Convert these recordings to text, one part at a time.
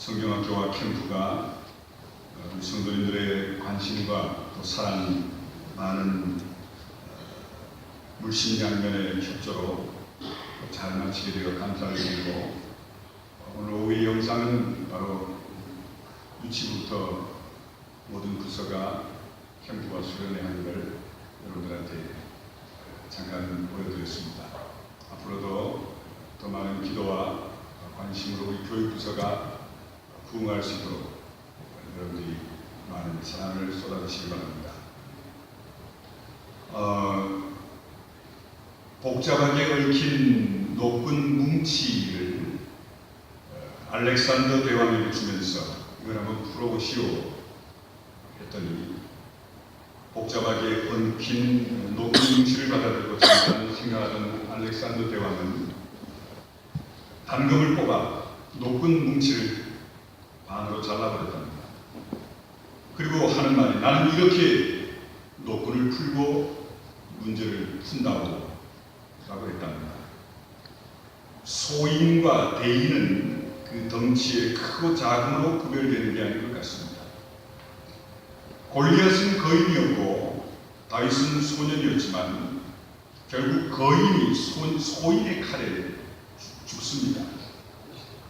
성경학교와 캠프가 어, 우리 성도님들의 관심과 또 사랑 많은 어, 물심양면의 협조로 잘 마치게 되어 감사를 드리고 어, 오늘 오후의 영상은 바로 유치부터 모든 부서가 캠프와 수련회 하는 걸 여러분들한테 잠깐 보여드렸습니다. 앞으로도 더 많은 기도와 관심으로 우리 교육부서가 부응할 수 있도록 여러분들이 많은 사랑을 쏟아주시기 바랍니다. 어, 복잡하게 얽힌 높은 뭉치를 어, 알렉산더 대왕에게 주면서 이걸 한번 풀어보시오 했더니 복잡하게 얽힌 높은 뭉치를 받아들고 잠깐 생각하던 알렉산더 대왕은 단검을 뽑아 높은 뭉치를 반으로 잘라버렸답니다. 그리고 하는 말이 나는 이렇게 노끈을 풀고 문제를 푼다고 라고 했답니다. 소인과 대인은 그 덩치의 크고 작음으로 구별되는 게 아닌 것 같습니다. 골리앗은 거인이었고 다윗은 소년이었지만 결국 거인이 소, 소인의 칼에 죽습니다.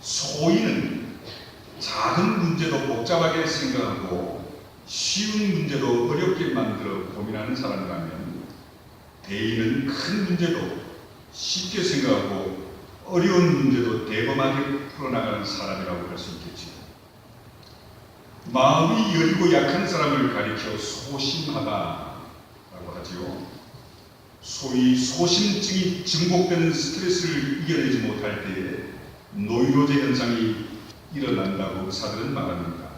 소인은 문제도 복잡하게 생각하고 쉬운 문제도 어렵게 만들어 고민하는 사람이라면 대인은 큰 문제도 쉽게 생각하고 어려운 문제도 대범하게 풀어나가는 사람이라고 할 수 있겠지요. 마음이 여리고 약한 사람을 가리켜 소심하다라고 하지요. 소위 소심증이 증폭되는 스트레스를 이겨내지 못할 때에 노이로제 현상이 일어난다고 의사들은 말합니다.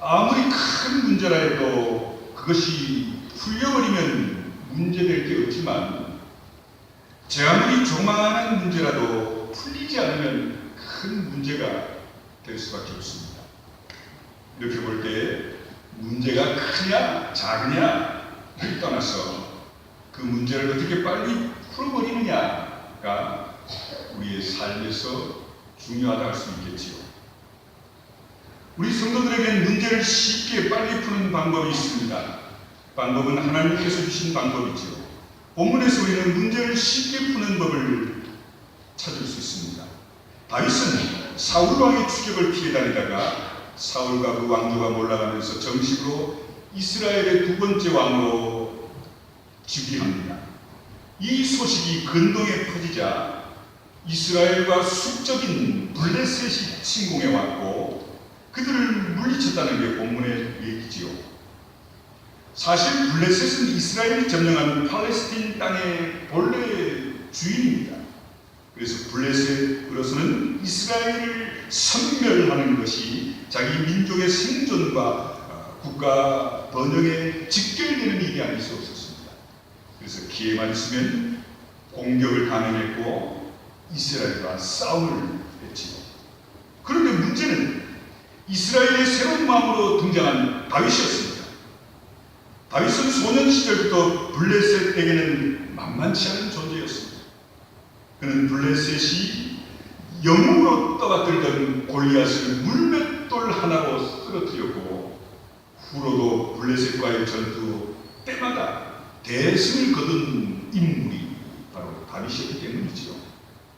아무리 큰 문제라 해도 그것이 풀려버리면 문제될 게 없지만 제 아무리 조만한 문제라도 풀리지 않으면 큰 문제가 될 수밖에 없습니다. 이렇게 볼 때 문제가 크냐 작으냐를 떠나서 그 문제를 어떻게 빨리 풀어버리느냐가 우리의 삶에서 중요하다 할 수 있겠지요. 우리 성도들에겐 문제를 쉽게 빨리 푸는 방법이 있습니다. 방법은 하나님께서 주신 방법이지요. 본문에서 우리는 문제를 쉽게 푸는 법을 찾을 수 있습니다. 다윗은 사울 왕의 추격을 피해 다니다가 사울과 그 왕조가 몰락하면서 정식으로 이스라엘의 두 번째 왕으로 즉위합니다. 이 소식이 근동에 퍼지자 이스라엘과 숙적인 블레셋이 침공해 왔고 그들을 물리쳤다는 게 본문의 얘기지요. 사실 블레셋은 이스라엘이 점령한 팔레스틴 땅의 본래 주인입니다. 그래서 블레셋으로서는 이스라엘을 섬멸하는 것이 자기 민족의 생존과 국가 번영에 직결되는 일이 아닐 수 없었습니다. 그래서 기회만 있으면 공격을 감행했고 이스라엘과 싸움을 했지요. 그런데 문제는 이스라엘의 새로운 마음으로 등장한 다윗이었습니다. 다윗은 소년 시절부터 블레셋에게는 만만치 않은 존재였습니다. 그는 블레셋이 영웅으로 떠받들던 골리앗을 물맷돌 하나로 쓰러뜨렸고 후로도 블레셋과의 전투 때마다 대승을 거둔 인물이 바로 다윗이었기 때문이지요.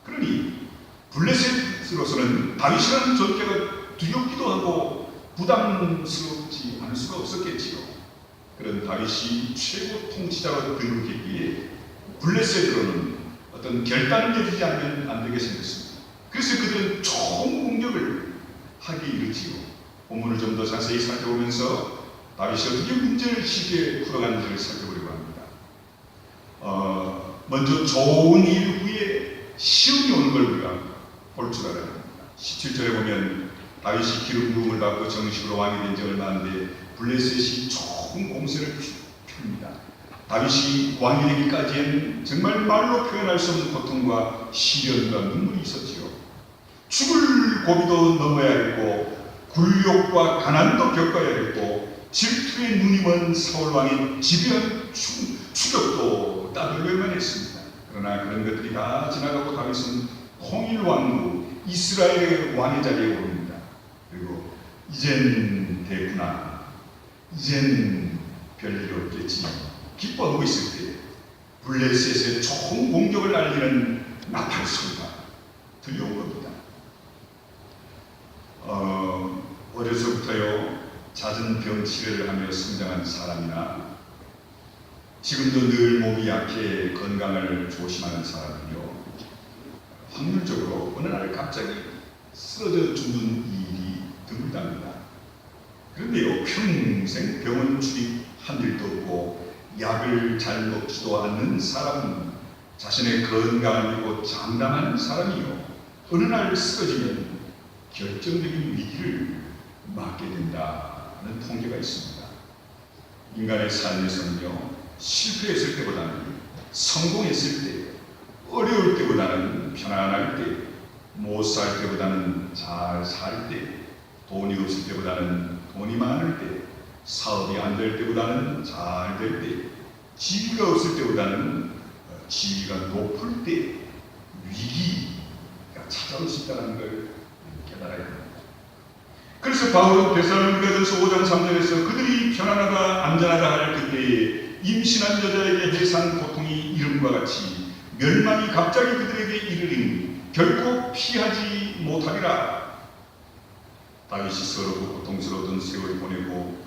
그러니 블레셋으로서는 다윗이라는 존재가 두렵기도 하고 부담스럽지 않을 수가 없었겠지요. 그런 다윗이 최고 통치자로 등극했기에 블레셋으로는 어떤 결단을 내리지 않으면 안 되게 생겼습니다. 그래서 그들은 총 공격을 하기 이르지요. 본문을 좀 더 자세히 살펴보면서 다윗이 어떻게 문제를 쉽게 풀어가는지를 살펴보려고 합니다. 어, 먼저 좋은 일 시험이 오는 걸 우리가 볼 줄 알아야 합니다. 17절에 보면 다윗이 기름 부음을 받고 정식으로 왕이 된 지 얼마 안 돼 블레셋이 총 공세를 펴니다. 다윗이 왕이 되기까지엔 정말 말로 표현할 수 없는 고통과 시련과 눈물이 있었지요. 죽을 고비도 넘어야 했고 굴욕과 가난도 겪어야 했고 질투의 눈이 먼 사울 왕의 집요한 추, 추격도 따돌려야만 했습니다. 그러나 그런 것들이 다 지나가고 다윗은 왕으로 이스라엘의 왕의 자리에 오릅니다. 그리고 이젠 됐구나. 이젠 별일 없겠지. 기뻐하고 있을 때 블레셋의 총 공격을 알리는 나팔 소리가 들려온 겁니다. 어, 어려서부터요 잦은 병 치료를 하며 성장한 사람이나 지금도 늘 몸이 약해 건강을 조심하는 사람은요 확률적으로 어느 날 갑자기 쓰러져 죽는 일이 드물답니다. 그런데요 평생 병원 출입 한 일도 없고 약을 잘 먹지도 않는 사람은 자신의 건강을 믿고 장담하는 사람이요 어느 날 쓰러지면 결정적인 위기를 맞게 된다는 통계가 있습니다. 인간의 삶에서는요 실패했을 때보다는 성공했을 때 어려울 때보다는 편안할 때 못 살 때보다는 잘 살 때 돈이 없을 때보다는 돈이 많을 때 사업이 안 될 때보다는 잘 될 때 지위가 없을 때보다는 어, 지위가 높을 때 위기가 찾아올 수 있다는 걸 깨달아야 합니다. 그래서 바울은 데살로니가전서 5장 3절에서 그들이 편안하다 안전하다 할 그때에 임신한 여자에게 해산 고통이 이름과 같이 멸망이 갑자기 그들에게 이르리니 결코 피하지 못하리라. 다윗이 서럽고 고통스러웠던 세월을 보내고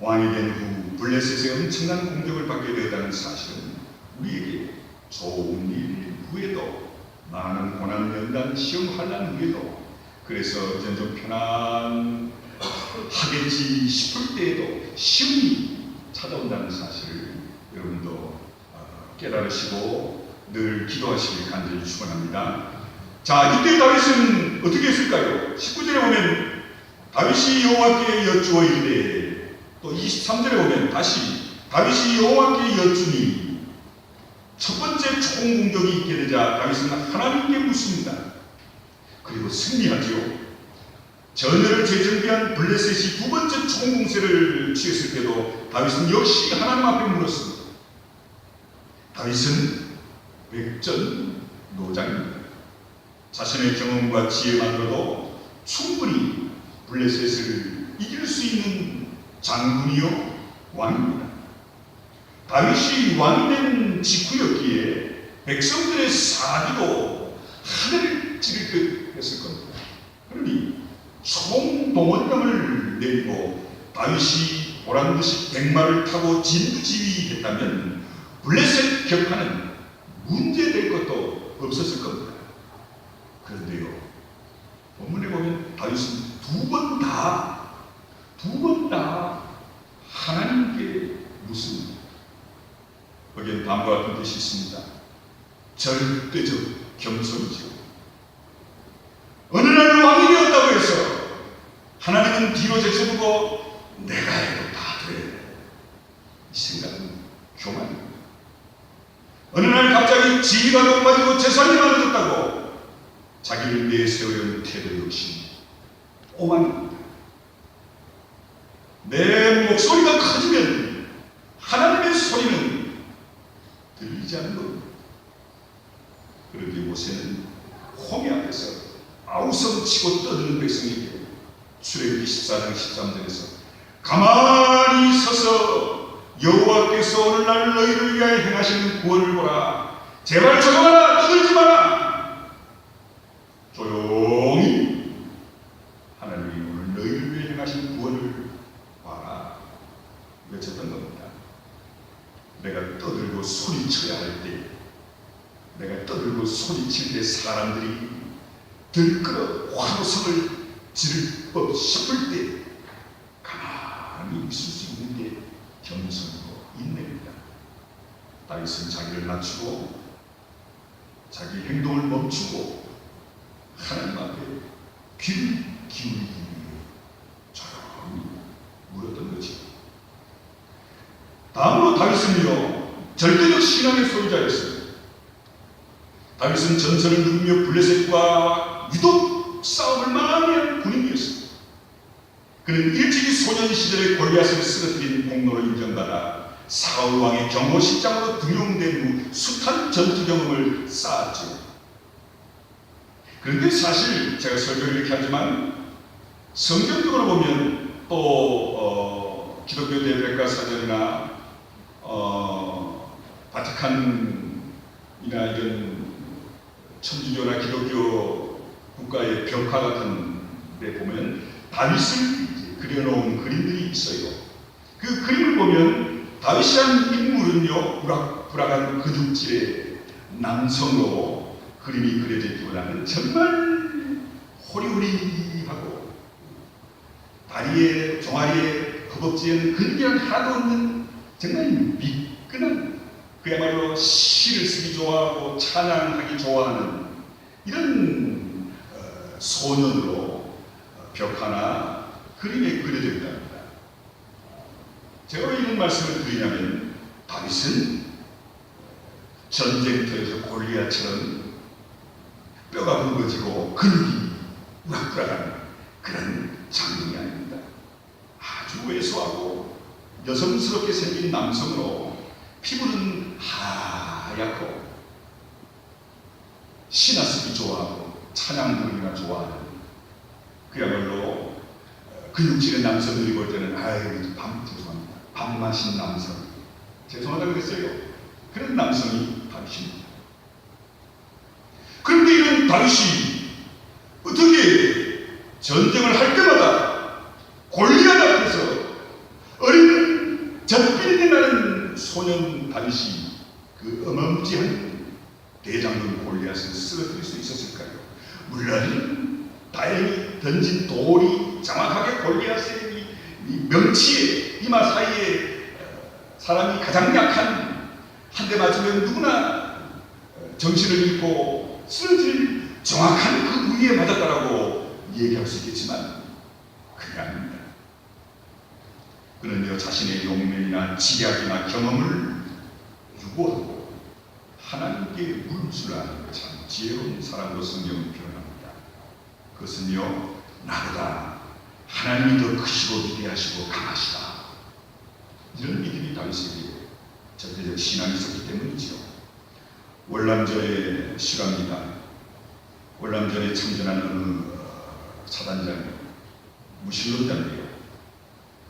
왕이 된 후 블레셋의 엄청난 공격을 받게 되었다는 사실은 우리에게 좋은 일 후에도 많은 고난 연단 시험 환란 후에도 그래서 점점 편안하겠지 싶을 때에도 시험이 찾아온다는 사실을 여러분도 어, 깨달으시고 늘 기도하시길 간절히 축원합니다. 자, 이때 다윗은 어떻게 했을까요? 19절에 보면 다윗이 여호와께 여쭈어 이르되 또 23절에 보면 다시 다윗이 여호와께 여쭈니 첫 번째 총 공격이 있게 되자 다윗은 하나님께 묻습니다. 그리고 승리하지요. 전열을 재정비한 블레셋이 두 번째 총 공세를 취했을 때도 다윗은 역시 하나님 앞에 물었습니다. 다윗은 백전 노장입니다. 자신의 경험과 지혜만으로도 충분히 블레셋을 이길 수 있는 장군이요 왕입니다. 다윗이 왕이 된 직후였기에 백성들의 사기도 하늘을 찌를 듯 했을 겁니다. 그러니 총동원령을 내리고 다윗이 보란 듯이 백마를 타고 진두지휘했다면 블레셋 격파는 문제될 것도 없었을 겁니다. 그런데요, 본문에 보면 다윗은 두 번 다, 두 번 다 하나님께 묻습니다. 거기엔 다음과 같은 뜻이 있습니다. 절대적 겸손이죠. 어느 날 왕이 되었다고 해서 하나님은 뒤로 제쳐두고 내가 해도 다 돼. 이 생각은 교만입니다. 어느 날 지위가 높아지고 재산이 많아졌다고 자기를 내세우려는 태도 역시 오만입니다. 내 목소리가 커지면 하나님의 소리는 들리지 않는 겁니다. 그런데 모세는 홍해 앞에서 아우성 치고 떠드는 백성에게 출애굽기 14장 13절에서 가만히 서서 여호와께서 오늘날 너희를 위하여 행하시는 구원을 보라 제발 조용하라! 떠들지 마라! 조용히 하나님이 오늘 너희를 위해 행하신 구원을 봐라. 외쳤던 겁니다. 내가 떠들고 소리쳐야 할 때 내가 떠들고 소리칠 때 사람들이 들끓어 환호성을 지를 법 싶을 때 가만히 있을 수 있는 게 겸손이고 인내입니다. 다윗은 자기를 낮추고 자기 행동을 멈추고 하나님 앞에 귀를 기울이기 위해 조용히 물었던 거죠. 다음으로 다윗은요 절대적 신앙의 소유자였습니다. 다윗은 전선을 누비며 블레셋과 유독 싸움을 한 군인이었습니다. 그는 일찍이 소년 시절에 골리앗을 쓰러뜨린 공로로 인정받아 사울 왕의 경호실장으로 등용된 후 숱한 전투 경험을 쌓았죠. 그런데 사실 제가 설교를 이렇게 하지만 성경적으로 보면 또 어, 기독교 대백과 사전이나 어, 바티칸이나 이런 천주교나 기독교 국가의 벽화 같은 데 보면 다윗을 그려놓은 그림들이 있어요. 그 그림을 보면 다윗이라는 인물은요 우락부락한 근육질의 남성으로 그림이 그려져 있기보다는 정말 호리호리하고 다리에 종아리에 허벅지에는 근육이 하나도 없는 정말 미끈한 그야말로 시를 쓰기 좋아하고 찬양하기 좋아하는 이런 어, 소년으로 어, 벽화나 그림에 그려져 있답니다. 제가 왜 이런 말씀을 드리냐면 다윗은 전쟁터에서 골리앗처럼 뼈가 굵어지고 근육이 우락부락한 그런 장면이 아닙니다. 아주 왜소하고 여성스럽게 생긴 남성으로 피부는 하얗고 신화 쓰기 좋아하고 찬양 부르기가 좋아하는 그야말로 어, 근육질의 남성들이 볼 때는 아유 밤 죄송합니다 밥 마신 남성. 죄송하다고 그랬어요. 그런 남성이 다윗입니다. 그런데 이런 다윗이 어떻게 전쟁을 할 때마다 골리앗 앞에서 어린 나는 소년 다윗이 그 어마무지한 대장군 골리앗을 쓰러뜨릴 수 있었을까요? 물론 다행히 던진 돌이 정확하게 골리앗의 명치에 이마 사이에 어, 사람이 가장 약한 한 대 맞으면 누구나 어, 정신을 잃고 쓰러질 정확한 그 부위에 맞았다라고 얘기할 수 있겠지만 그게 아닙니다. 그는요 자신의 용맹이나 지략이나 경험을 유보하고 하나님께 물술하는 참 지혜로운 사람으로 성경을 표현합니다. 그것은요 나보다 하나님이 더 크시고 위대하시고 강하시다 이런 믿음이 다윗에게 절대적 신앙이 있었기 때문이죠. 월남전의 실화입니다. 월남전에 참전한 어느 사단장 무신론자인데요.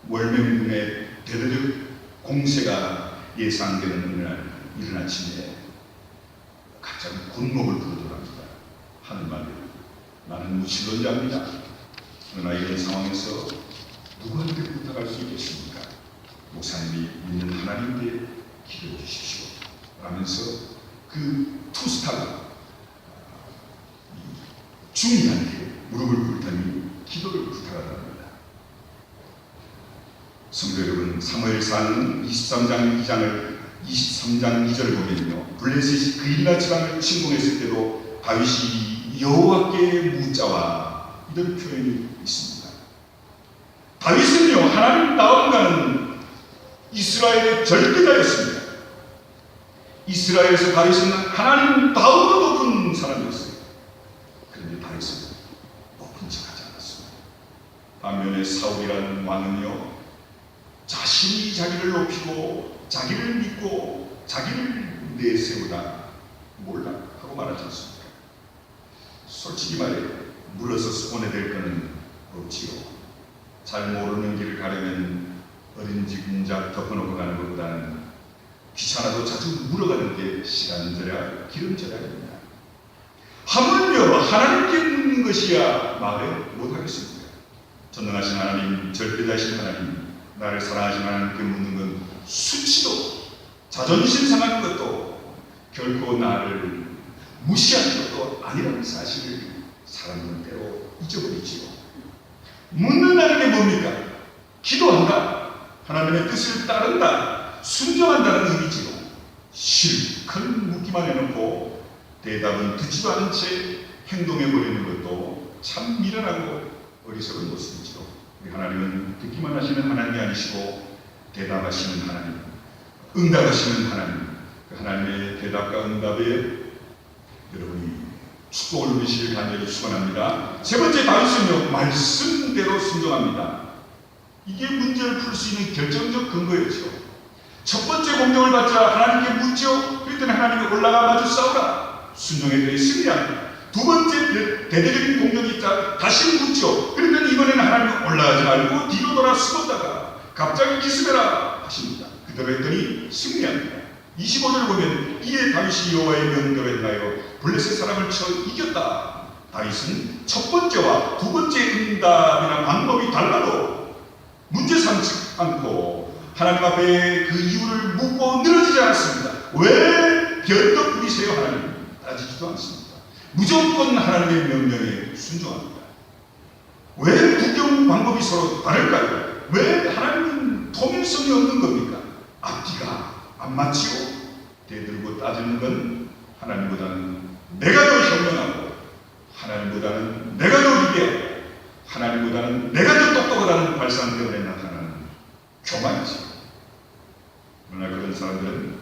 월명군의 대대적 공세가 예상되는 어느 날 이른 아침에 갑자기 군목을 부르더랍니다. 하는 말을 나는 무신론자입니다. 그러나 이런 상황에서 누구한테 부탁할 수 있겠습니까? 목사님이 믿는 하나님께 기도해 주십시오. 라면서 그 투스타가 중이한테 무릎을 꿇더니 기도를 부탁하답니다. 성도 여러분, 사무엘상 23장 2장을 23장 2절을 보면요. 블레셋이 그일라 지방을 침공했을 때도 다윗이 여호와께 묻자와 이런 표현이 있습니다. 다윗은요 하나님 다음가는 이스라엘의 절대자였습니다. 이스라엘에서 다윗은 하나님 다음으로 높은 사람이었어요. 그런데 다윗은 높은 척하지 않았습니다. 반면에 사울이라는 왕은요 자신이 자기를 높이고 자기를 믿고 자기를 내세우다 몰라 하고 말하지 않습니까? 솔직히 말해 물러서 손해될 거는 없지요. 잘 모르는 길을 가려면 어린지 군작 덮어놓고 가는 것보다는 귀찮아도 자주 물어가는 게 시간절야 기름절야 됩니다. 하물며 하나님께 묻는 것이야 말을 못하겠습니다. 전능하신 하나님, 절대자신 하나님, 나를 사랑하신 하나님께 묻는 건 수치도 자존심 상하는 것도 결코 나를 무시하는 것도 아니라는 사실을 사람들은 때로 잊어버리지요. 묻는다는 게 뭡니까? 기도한다. 하나님의 뜻을 따른다. 순종한다는 의미지요. 실컷 묻기만 해놓고 대답은 듣지도 않은 채 행동해버리는 것도 참 미련하고 어리석은 모습이죠. 우리 하나님은 듣기만 하시는 하나님이 아니시고 대답하시는 하나님, 응답하시는 하나님, 그 하나님의 대답과 응답에 여러분이 축복을 누리시길 간절히 축원합니다. 세 번째 다윗은요 말씀대로 순종합니다. 이게 문제를 풀 수 있는 결정적 근거였죠. 첫 번째 공격을 받자 하나님께 묻죠. 그랬더니 하나님이 올라가 마주 싸우라. 순종에 대해 승리합니다. 두 번째 대- 대대적인 공격이 자- 다시 묻죠. 그러면 이번에는 하나님 올라가지 말고 뒤로 돌아 숨었다가 갑자기 기습해라 하십니다. 그대로 했더니 승리합니다. 25절 보면 이에 다윗이 여호와의 행하여 블레셋 사람을 쳐 이겼다. 다윗은 첫 번째와 두 번째 응답이나 방법이 달라도 문제 삼지 않고 하나님 앞에 그 이유를 묻고 늘어지지 않았습니다. 왜 변덕 부리세요 하나님? 따지지도 않습니다. 무조건 하나님의 명령에 순종합니다. 왜 구경 방법이 서로 다를까요? 왜 하나님은 통일성이 없는 겁니까? 앞뒤가 안 맞지요? 대들고 따지는 건 하나님보다는 내가 더 현명하고 하나님보다는 내가 더 위대하고 하나님보다는 내가 더 똑똑하다는 발상 때문에 나타나는 교만이지. 그러나 그런 사람들은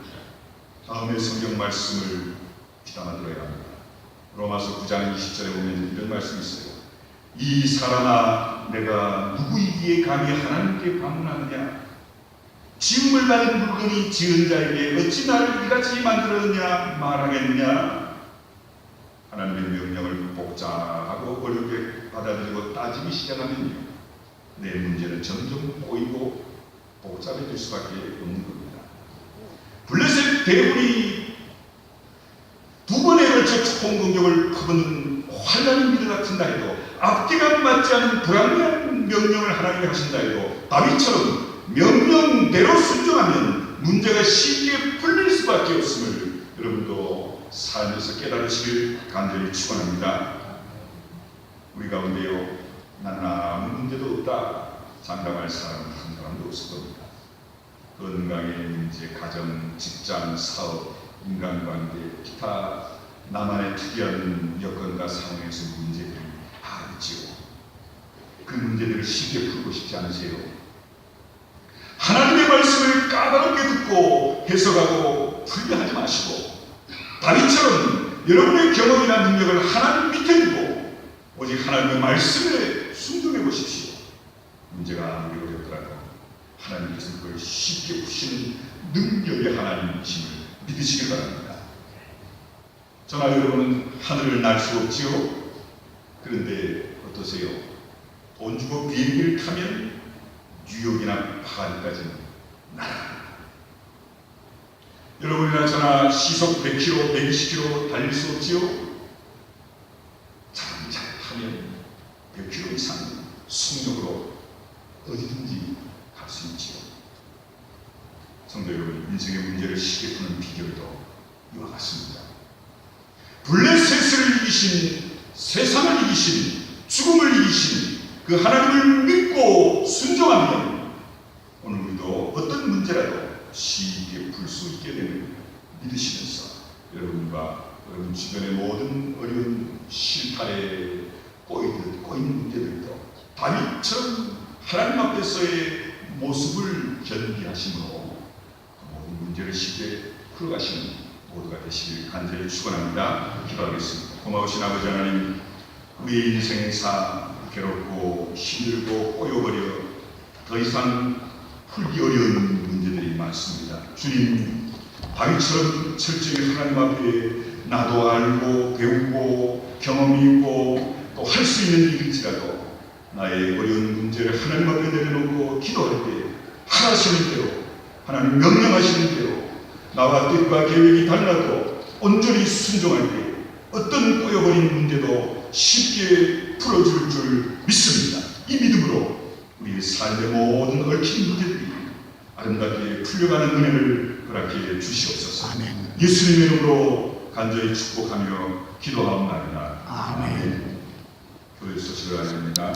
다음의 성경 말씀을 귀담아 들어야 합니다. 로마서 9장 20절에 보면 이런 말씀이 있어요. 이 사람아 내가 누구이기에 감히 하나님께 방문하느냐 지음을 받은 물건이 지은 자에게 어찌 나를 이같이 만들었느냐 말하겠느냐 하나님의 명령을 복잡하고 어렵게 받아들이고 따지기 시작하면요 내 문제는 점점 꼬이고 복잡해질 수밖에 없는 겁니다 블레셋 대군이 공 공격을 퍼붓는 환란의 미드 같은다 해도 앞뒤가 맞지 않은 불합리한 명령을 하나님이 하신다 해도 다윗처럼 명령대로 순종하면 문제가 쉽게 풀릴 수밖에 없음을 여러분도 삶에서 깨달으시길 간절히 축원합니다. 우리 가운데요 나는 아무 문제도 없다 장담할 사람은 한 사람도 없을 겁니다. 건강의 문제, 가정, 직장, 사업, 인간관계, 기타 나만의 특이한 여건과 상황에서 문제들이 다 있지요. 그 문제들을 쉽게 풀고 싶지 않으세요? 하나님의 말씀을 까다롭게 듣고 해석하고 풀려 하지 마시고 다윗처럼 여러분의 경험이나 능력을 하나님 밑에 두고 오직 하나님의 말씀에 순종해 보십시오. 문제가 아무리 어렵더라도 하나님께서 그걸 쉽게 푸시는 능력의 하나님이심을 믿으시길 바랍니다. 저나 여러분은 하늘을 날 수 없지요. 그런데 어떠세요? 돈 주고 비행기를 타면 뉴욕이나 파리까지는 날아갑니다. 여러분이나 저나 시속 100km, 120km 달릴 수 없지요? 자동잘 타면 100km 이상 속력으로 어디든지 갈 수 있지요. 성도 여러분, 인생의 문제를 쉽게 푸는 비결도 이와 같습니다. 블레셋을 이기신 세상을 이기신 죽음을 이기신 그 하나님을 믿고 순종하면 오늘 우리도 어떤 문제라도 쉽게 풀 수 있게 되는 믿으시면서 여러분과 여러분 주변의 모든 어려운 실패에 꼬이듯 꼬이는 문제들도 다윗처럼 하나님 앞에서의 모습을 견디하심으로 그 모든 문제를 쉽게 풀어가시는 모두가 되시길 간절히 축원합니다. 기도하겠습니다. 고마우신 아버지 하나님, 우리의 인생사 괴롭고 힘들고 꼬여버려 더 이상 풀기 어려운 문제들이 많습니다. 주님, 다윗처럼 철저히 하나님 앞에 나도 알고 배우고 경험이 있고 또 할 수 있는 일일지라도 나의 어려운 문제를 하나님 앞에 내려놓고 기도할 때 하시는 대로 하나님 명령하시는 대로 나와 뜻과 계획이 달라도 온전히 순종할 때 어떤 꼬여버린 문제도 쉽게 풀어줄 줄 믿습니다. 이 믿음으로 우리 삶의 모든 얽힌 문제들이 아름답게 풀려가는 은혜를 허락해 주시옵소서. 아멘. 예수님의 이름으로 간절히 축복하며 기도하옵나이다. 아멘. 교회 소식을 알립니다.